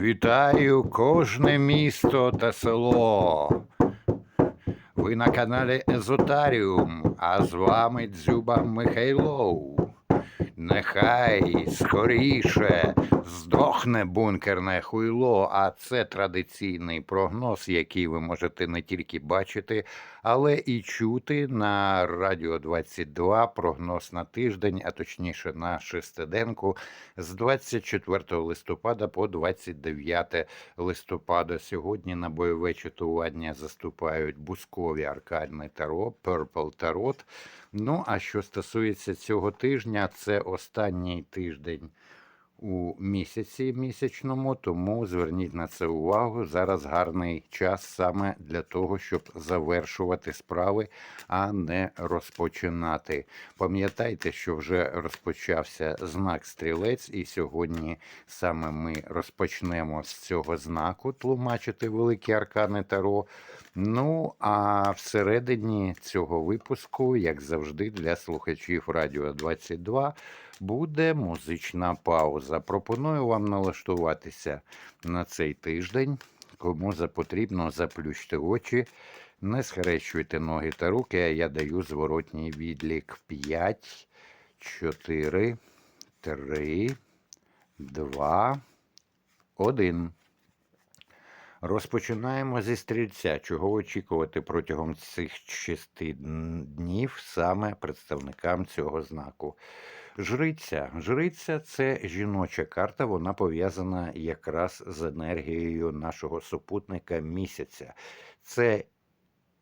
Вітаю кожне місто та село. Ви на каналі Езотаріум, а з вами Дзюба Михайлов. Нехай скоріше здохне бункерне хуйло, а це традиційний прогноз, який ви можете не тільки бачити, але і чути на Радіо 22 прогноз на тиждень, а точніше на шестиденку з 24 листопада по 29 листопада. Сьогодні на бойове читування заступають Бускові Аркадний Таро, Purple Tarot. Ну, а що стосується цього тижня, це останній тиждень у місяці місячному, тому зверніть на це увагу. Зараз гарний час саме для того, щоб завершувати справи, а не розпочинати. Пам'ятайте, що вже розпочався знак стрілець, і сьогодні саме ми розпочнемо з цього знаку тлумачити великі аркани Таро. Ну, а всередині цього випуску, як завжди, для слухачів Радіо 22 буде музична пауза. Пропоную вам налаштуватися на цей тиждень. Кому потрібно, заплющте очі, не схрещуйте ноги та руки, а я даю зворотній відлік 5, 4, 3, 2, 1. Розпочинаємо зі стрільця. Чого очікувати протягом цих шести днів саме представникам цього знаку. Жриця. Жриця це жіноча карта, вона пов'язана якраз з енергією нашого супутника місяця. Це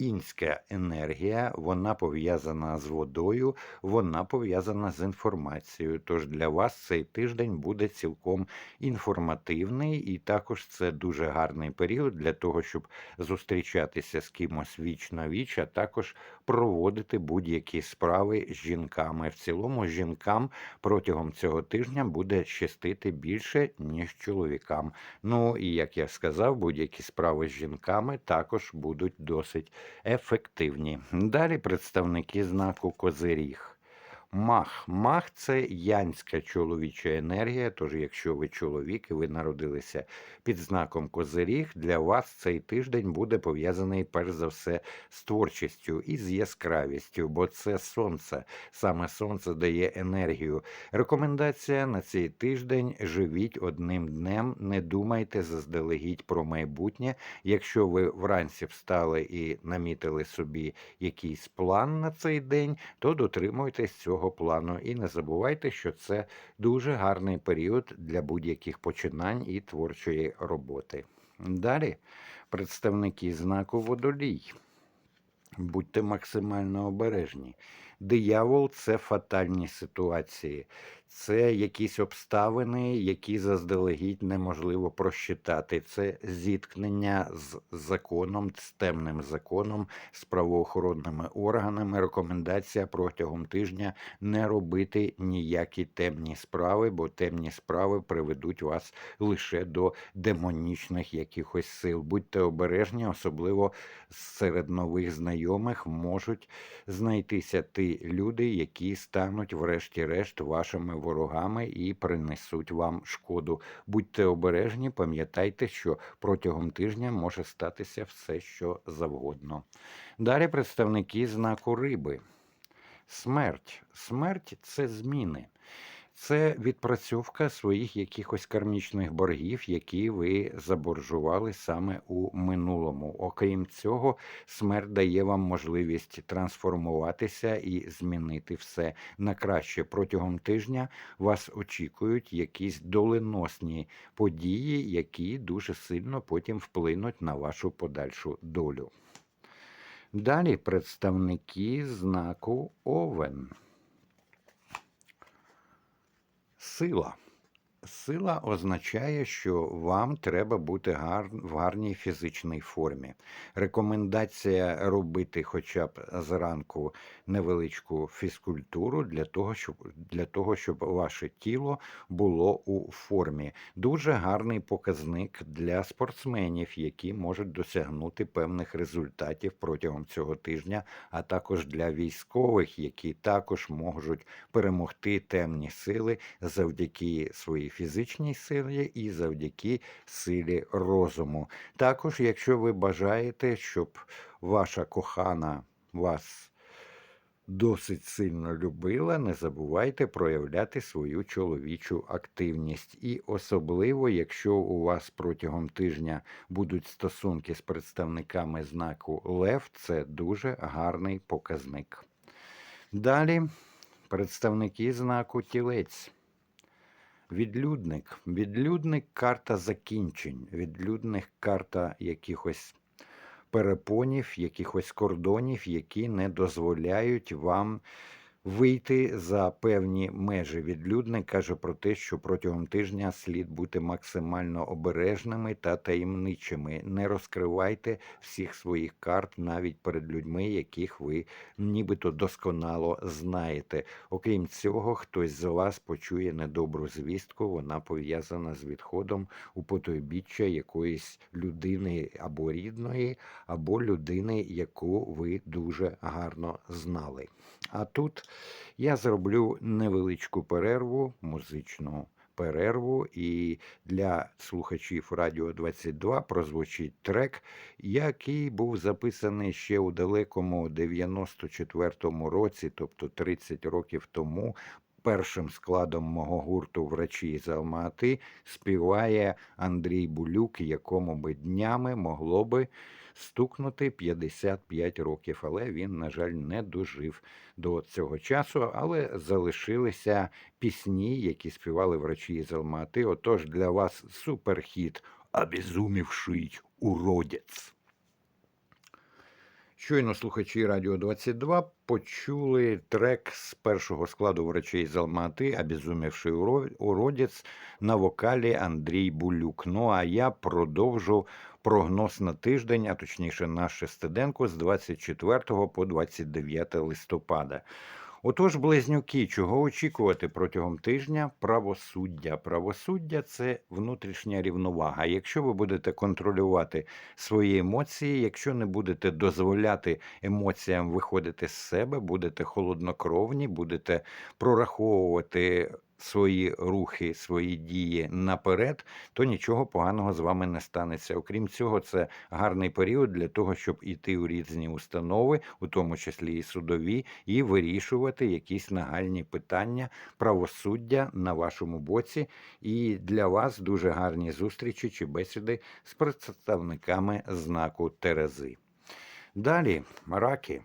інська енергія, вона пов'язана з водою, вона пов'язана з інформацією. Тож для вас цей тиждень буде цілком інформативний, і також це дуже гарний період для того, щоб зустрічатися з кимось віч на віч, а також проводити будь-які справи з жінками. В цілому жінкам протягом цього тижня буде щастити більше, ніж чоловікам. Ну і як я сказав, будь-які справи з жінками також будуть досить ефективні. Далі представники знаку Козиріг. Мах. Мах це янська чоловіча енергія. Тож, якщо ви чоловік і ви народилися під знаком Козиріг, для вас цей тиждень буде пов'язаний перш за все з творчістю і з яскравістю, бо це сонце. Саме сонце дає енергію. Рекомендація на цей тиждень живіть одним днем, не думайте заздалегідь про майбутнє. Якщо ви вранці встали і намітили собі якийсь план на цей день, то дотримуйтесь цього цього плану. І не забувайте, що це дуже гарний період для будь-яких починань і творчої роботи. Далі представники знаку водолій. Будьте максимально обережні. Диявол це фатальні ситуації, це якісь обставини, які заздалегідь неможливо просчитати. Це зіткнення з законом, з темним законом, з правоохоронними органами. Рекомендація протягом тижня не робити ніякі темні справи, бо темні справи приведуть вас лише до демонічних якихось сил. Будьте обережні, особливо серед нових знайомих можуть знайтися ті люди, які стануть, врешті-решт, вашими ворогами і принесуть вам шкоду. Будьте обережні, пам'ятайте, що протягом тижня може статися все, що завгодно. Далі представники знаку риби. Смерть. Смерть це зміни. Це відпрацьовка своїх якихось кармічних боргів, які ви заборжували саме у минулому. Окрім цього, смерть дає вам можливість трансформуватися і змінити все на краще. Протягом тижня вас очікують якісь доленосні події, які дуже сильно потім вплинуть на вашу подальшу долю. Далі представники знаку Овен. Сила. Сила означає, що вам треба бути в гарній фізичній формі. Рекомендація робити хоча б зранку невеличку фізкультуру для того, щоб для того, щоб ваше тіло було у формі. Дуже гарний показник для спортсменів, які можуть досягнути певних результатів протягом цього тижня, а також для військових, які також можуть перемогти темні сили завдяки своїй фізичній силі і завдяки силі розуму. Також, якщо ви бажаєте, щоб ваша кохана вас досить сильно любила, не забувайте проявляти свою чоловічу активність. І особливо, якщо у вас протягом тижня будуть стосунки з представниками знаку Лев, це дуже гарний показник. Далі представники знаку Тілець. Відлюдник. Відлюдник карта закінчень. Відлюдник карта якихось перепонів, якихось кордонів, які не дозволяють вам вийти за певні межі. Відлюдник каже про те, що протягом тижня слід бути максимально обережними та таємничими. Не розкривайте всіх своїх карт навіть перед людьми, яких ви нібито досконало знаєте. Окрім цього, хтось з вас почує недобру звістку. Вона пов'язана з відходом у потойбіччя якоїсь людини або рідної, або людини, яку ви дуже гарно знали. А тут я зроблю невеличку перерву, музичну перерву, і для слухачів Радіо 22 прозвучить трек, який був записаний ще у далекому 94-му році, тобто 30 років тому. Першим складом мого гурту врачі з Алмати співає Андрій Булюк, якому би днями могло би стукнути 55 років, але він, на жаль, не дожив до цього часу. Але залишилися пісні, які співали врачі з Алмати. Отож, для вас суперхіт «Обезумівший уродець». Щойно слухачі Радіо 22 почули трек з першого складу врачей з Алмати «Обезумівший уродець» на вокалі Андрій Булюк. Ну а я продовжу прогноз на тиждень, а точніше на шестиденку з 24 по 29 листопада. Отож, близнюки, чого очікувати протягом тижня? Правосуддя. Правосуддя це внутрішня рівновага. Якщо ви будете контролювати свої емоції, якщо не будете дозволяти емоціям виходити з себе, будете холоднокровні, будете прораховувати свої рухи, свої дії наперед, то нічого поганого з вами не станеться. Окрім цього, це гарний період для того, щоб іти у різні установи, у тому числі і судові, і вирішувати якісь нагальні питання правосуддя на вашому боці. І для вас дуже гарні зустрічі чи бесіди з представниками знаку Терези. Далі раки.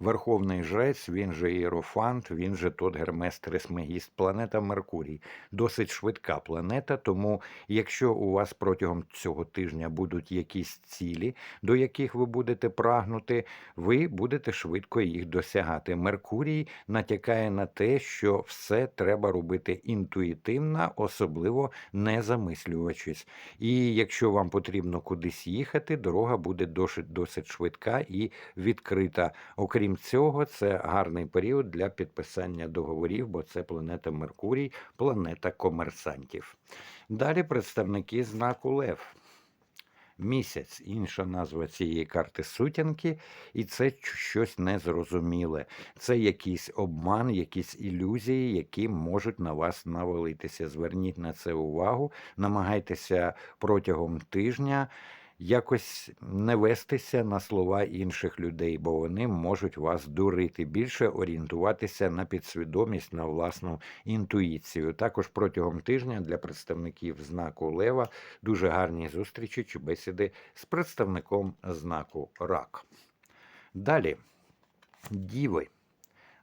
Верховний жрець, він же Єрофант, він же тот Гермес Трисмегіст, планета Меркурій. Досить швидка планета. Тому, якщо у вас протягом цього тижня будуть якісь цілі, до яких ви будете прагнути, ви будете швидко їх досягати. Меркурій натякає на те, що все треба робити інтуїтивно, особливо не замислюючись. І якщо вам потрібно кудись їхати, дорога буде досить, досить швидка і відкрита. Окрім Крім цього, це гарний період для підписання договорів, бо це планета Меркурій, планета комерсантів. Далі представники знаку Лев. Місяць, інша назва цієї карти сутінки, і це щось незрозуміле. Це якийсь обман, якісь ілюзії, які можуть на вас навалитися. Зверніть на це увагу, намагайтеся протягом тижня якось не вестися на слова інших людей, бо вони можуть вас дурити, більше орієнтуватися на підсвідомість, на власну інтуїцію. Також протягом тижня для представників знаку Лева дуже гарні зустрічі чи бесіди з представником знаку Рак. Далі діви.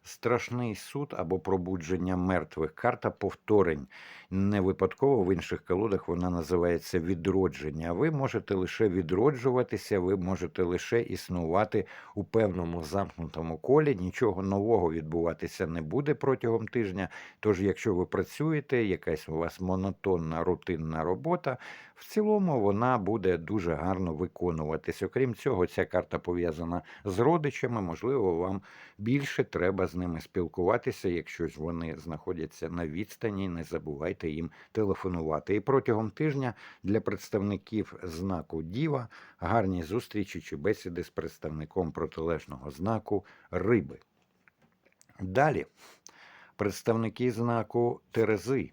Страшний суд або пробудження мертвих. Карта повторень. Не випадково в інших колодах вона називається відродження. Ви можете лише відроджуватися, ви можете лише існувати у певному замкнутому колі. Нічого нового відбуватися не буде протягом тижня. Тож, якщо ви працюєте, якась у вас монотонна рутинна робота, в цілому вона буде дуже гарно виконуватись. Окрім цього, ця карта пов'язана з родичами. Можливо, вам більше треба з ними спілкуватися. Якщо ж вони знаходяться на відстані, не забувайте їм телефонувати. І протягом тижня для представників знаку Діва гарні зустрічі чи бесіди з представником протилежного знаку Риби. Далі представники знаку Терези.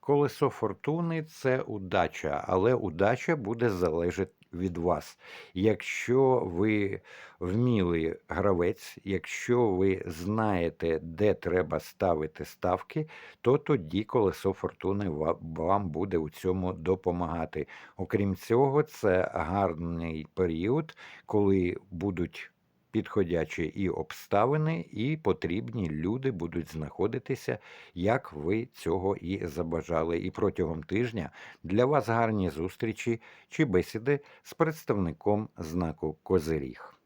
Колесо фортуни це удача, але удача буде залежати від вас. Якщо ви вмілий гравець, якщо ви знаєте, де треба ставити ставки, то тоді колесо фортуни вам буде у цьому допомагати. Окрім цього, це гарний період, коли будуть підходячі і обставини, і потрібні люди будуть знаходитися, як ви цього і забажали. І протягом тижня для вас гарні зустрічі чи бесіди з представником знаку Козиріг.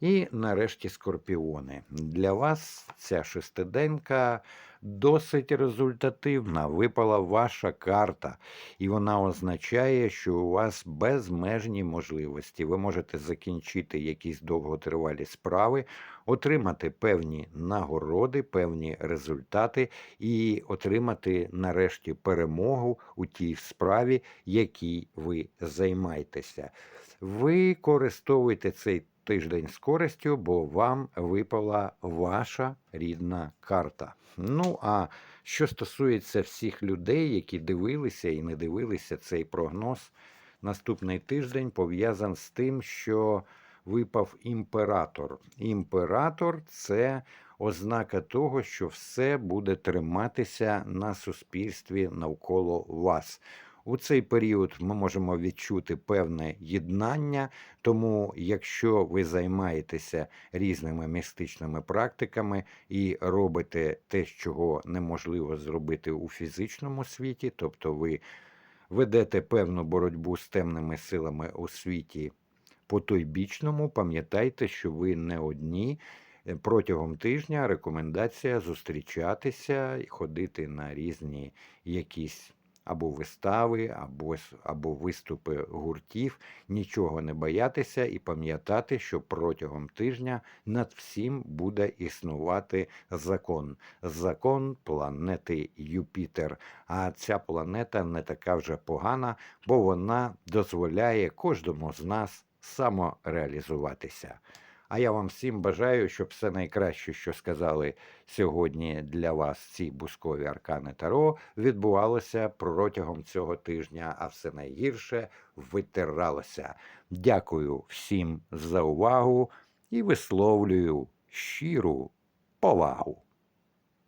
І нарешті скорпіони. Для вас ця шестиденька досить результативна. Випала ваша карта, і вона означає, що у вас безмежні можливості. Ви можете закінчити якісь довготривалі справи, отримати певні нагороди, певні результати і отримати нарешті перемогу у тій справі, якій ви займаєтеся. Використовуйте цей тиждень з користю, бо вам випала ваша рідна карта. Ну а що стосується всіх людей, які дивилися і не дивилися цей прогноз, наступний тиждень пов'язан з тим, що випав імператор. Імператор це ознака того, що все буде триматися на суспільстві навколо вас. У цей період ми можемо відчути певне єднання, тому якщо ви займаєтеся різними містичними практиками і робите те, чого неможливо зробити у фізичному світі, тобто ви ведете певну боротьбу з темними силами у світі потойбічному, пам'ятайте, що ви не одні. Е, Протягом тижня рекомендація зустрічатися і ходити на різні якісь або вистави, або, або виступи гуртів, нічого не боятися і пам'ятати, що протягом тижня над всім буде існувати закон. Закон планети Юпітер. А ця планета не така вже погана, бо вона дозволяє кожному з нас самореалізуватися. А я вам всім бажаю, щоб все найкраще, що сказали сьогодні для вас ці бускові аркани Таро, відбувалося протягом цього тижня, а все найгірше витиралося. Дякую всім за увагу і висловлюю щиру повагу.